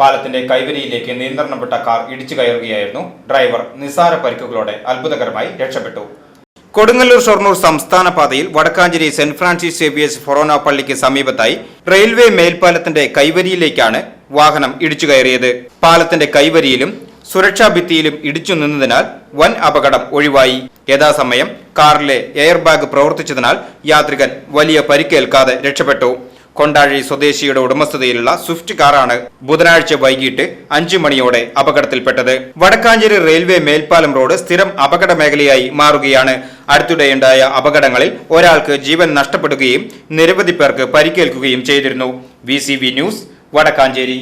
പാലത്തിന്റെ കൈവരിയിലേക്ക് നിയന്ത്രണപ്പെട്ട കാർ ഇടിച്ചു കയറുകയായിരുന്നു. ഡ്രൈവർ നിസാര പരിക്കുകളോടെ അത്ഭുതകരമായി രക്ഷപ്പെട്ടു. കൊടുങ്ങല്ലൂർ ഷൊർണൂർ സംസ്ഥാന പാതയിൽ വടക്കാഞ്ചേരി സെന്റ് ഫ്രാൻസിസ് സേവിയേഴ്സ് ഫൊറോന പള്ളിക്ക് സമീപത്തായി റെയിൽവേ മേൽപ്പാലത്തിന്റെ കൈവരിയിലേക്കാണ് വാഹനം ഇടിച്ചു കയറിയത്. പാലത്തിന്റെ കൈവരിയിലും സുരക്ഷാ ഭിത്തിയിലും ഇടിച്ചു നിന്നതിനാൽ വൻ അപകടം ഒഴിവായി. യഥാസമയം കാറിലെ എയർ ബാഗ് പ്രവർത്തിച്ചതിനാൽ യാത്രികൻ വലിയ പരിക്കേൽക്കാതെ രക്ഷപ്പെട്ടു. കൊണ്ടാഴി സ്വദേശിയുടെ ഉടമസ്ഥതയിലുള്ള സ്വിഫ്റ്റ് കാറാണ് ബുധനാഴ്ച വൈകിട്ട് അഞ്ചു മണിയോടെ അപകടത്തിൽപ്പെട്ടത്. വടക്കാഞ്ചേരി റെയിൽവേ മേൽപ്പാലം റോഡ് സ്ഥിരം അപകട മേഖലയായി മാറുകയാണ്. അടുത്തിടെയുണ്ടായ അപകടങ്ങളിൽ ഒരാൾക്ക് ജീവൻ നഷ്ടപ്പെടുകയും നിരവധി പേർക്ക് പരിക്കേൽക്കുകയും ചെയ്തിരുന്നു. V news Vadakkanchery.